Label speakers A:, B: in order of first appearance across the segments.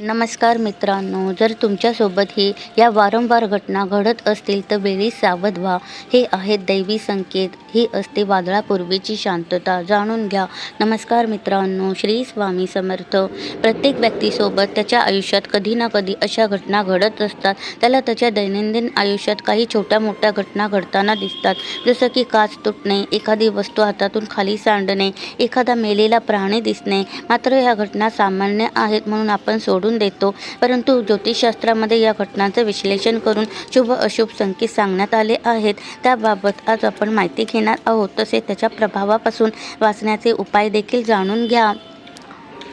A: नमस्कार मित्रांनो जर तुमच्यासोबतही या वारंवार घटना घडत असतील तर वेळी सावध व्हा. हे आहेत दैवी संकेत. ही असते वादळापूर्वीची शांतता. जाणून घ्या. नमस्कार मित्रांनो श्री स्वामी समर्थ. प्रत्येक व्यक्तीसोबत त्याच्या आयुष्यात कधी ना कधी अशा घटना घडत असतात. त्याला त्याच्या दैनंदिन आयुष्यात काही छोट्या मोठ्या घटना घडताना दिसतात. जसं की काच तुटणे एखादी वस्तू हातातून खाली सांडणे एखादा मेलेला प्राणी दिसणे. मात्र ह्या घटना सामान्य आहेत म्हणून आपण सोड सोडून देतो. परंतु ज्योतिषशास्त्रामध्ये या घटनांचं विश्लेषण करून शुभ अशुभ संकेत सांगण्यात आले आहेत. त्याबाबत आज आपण माहिती घेणार आहोत. तसेच त्याच्या प्रभावापासून वाचण्याचे उपाय देखील जाणून घ्या.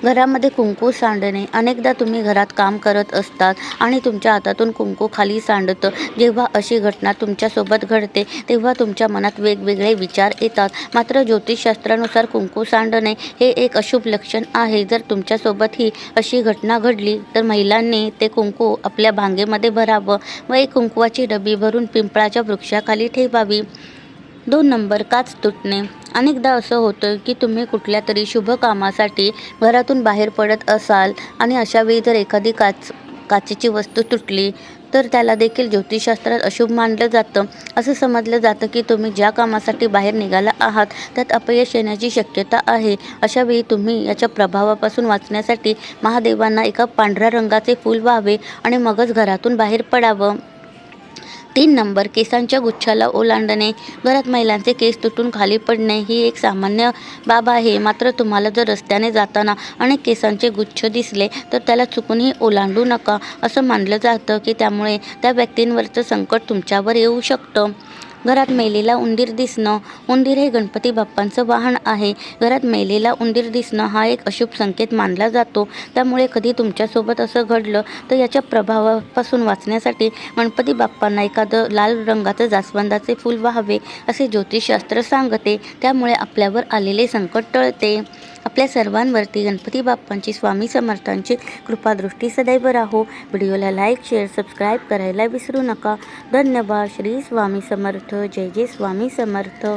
A: घरामध्ये कुंकू सांडणे. अनेकदा तुम्ही घरात काम करत असतात आणि तुमच्या हातातून कुंकू खाली सांडतं. जेव्हा अशी घटना तुमच्यासोबत घडते तेव्हा तुमच्या मनात वेगवेगळे विचार येतात. मात्र ज्योतिषशास्त्रानुसार कुंकू सांडणे हे एक अशुभ लक्षण आहे. जर तुमच्यासोबत ही अशी घटना घडली तर महिलांनी ते कुंकू आपल्या भांगेमध्ये भरावं व एक कुंकवाची डबी भरून पिंपळाच्या वृक्षाखाली ठेवावी. दोन नंबर काच तुटणे. अनेकदा असं होतं की तुम्ही कुठल्या तरी शुभ कामासाठी घरातून बाहेर पडत असाल आणि अशावेळी जर एखादी काच काचेची वस्तू तुटली तर त्याला देखील ज्योतिषशास्त्रात अशुभ मानलं जातं. असं समजलं जातं की तुम्ही ज्या कामासाठी बाहेर निघाला आहात त्यात अपयश येण्याची शक्यता आहे. अशावेळी तुम्ही याच्या प्रभावापासून वाचण्यासाठी महादेवांना एका पांढऱ्या रंगाचे फूल व्हावे आणि मगच घरातून बाहेर पडावं. तीन नंबर केसांच्या गुच्छाला ओलांडणे घरात महिलांचे केस तुटून खाली पडणे ही एक सामान्य बाब आहे. मात्र तुम्हाला जर रस्त्याने जाताना अनेक केसांचे गुच्छ दिसले तर त्याला चुकूनही ओलांडू नका. असं मानलं जातं की त्यामुळे त्या व्यक्तींवरचं संकट तुमच्यावर येऊ शकतं. घरात मेलेला उंदीर दिसणं. उंदीर हे गणपती बाप्पांचं वाहन आहे. घरात मेलेला उंदीर दिसणं हा एक अशुभ संकेत मानला जातो. त्यामुळे कधी तुमच्यासोबत असं घडलं तर याच्या प्रभावापासून वाचण्यासाठी गणपती बाप्पांना एखादं लाल रंगाचं जास्वंदाचे फूल व्हावे असे ज्योतिषशास्त्र सांगते. त्यामुळे आपल्यावर आलेले संकट टळते. आपल्या सर्वांवरती गणपती बाप्पांची स्वामी समर्थांची कृपादृष्टी सदैव राहो. व्हिडिओला लाईक शेअर सबस्क्राईब करायला विसरू नका. धन्यवाद. श्री स्वामी समर्थ. जय जय स्वामी समर्थ.